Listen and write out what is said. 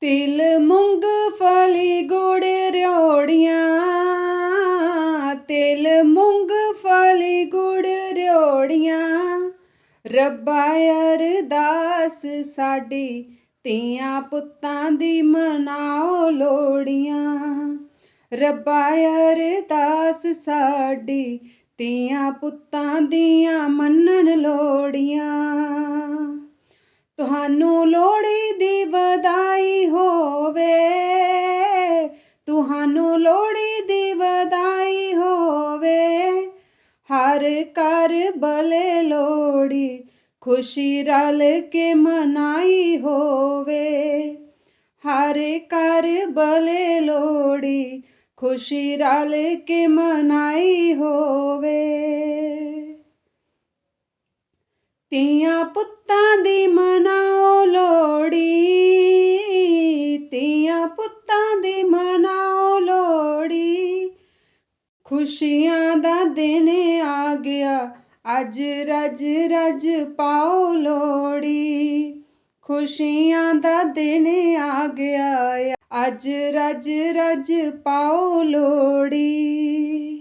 ਤਿਲ ਮੂੰਗਫਲੀ ਗੁੜ, ਰਿਓੜੀਆਂ। ਤਿਲ ਮੂੰਗਫਲੀ ਗੁੜ, ਰਿਓੜੀਆਂ। ਰੱਬਾ ਅਰਦਾਸ, ਸਾਡੀ ਤੀਆਂ ਪੁੱਤਾਂ ਦੀ ਮਨਾਓ ਲੋੜੀਆਂ। ਰੱਬਾ ਅਰਦਾਸ, ਸਾਡੀ ਤੀਆਂ ਪੁੱਤਾਂ ਦੀਆਂ ਮੰਨਣ ਲੋੜੀਆਂ। ਤੁਹਾਨੂੰ ਲੋਹੜੀ ਤੁਹਾਨੂੰ ਲੋਹੜੀ ਦੀ ਵਧਾਈ ਹੋਵੇ। ਹਰ ਘਰ ਬਲੇ ਲੋਹੜੀ, ਖੁਸ਼ੀ ਰਲ ਕੇ ਮਨਾਈ ਹੋਵੇ। ਹਰ ਘਰ ਬਲੇ ਲੋਹੜੀ, ਖੁਸ਼ੀ ਰਲ ਕੇ ਮਨਾਈ ਹੋਵੇ। ਧੀਆਂ ਪੁੱਤਾਂ ਦੀ ਮਨਾ ਖੁਸ਼ੀਆਂ ਦਾ ਦਿਨ ਆ ਗਿਆ। ਅੱਜ ਰਜ ਰਜ ਪਾਓ ਲੋੜੀ ਖੁਸ਼ੀਆਂ ਦਾ ਦਿਨ ਆ ਗਿਆ। ਅੱਜ ਰਜ ਰਜ ਪਾਓ ਲੋੜੀ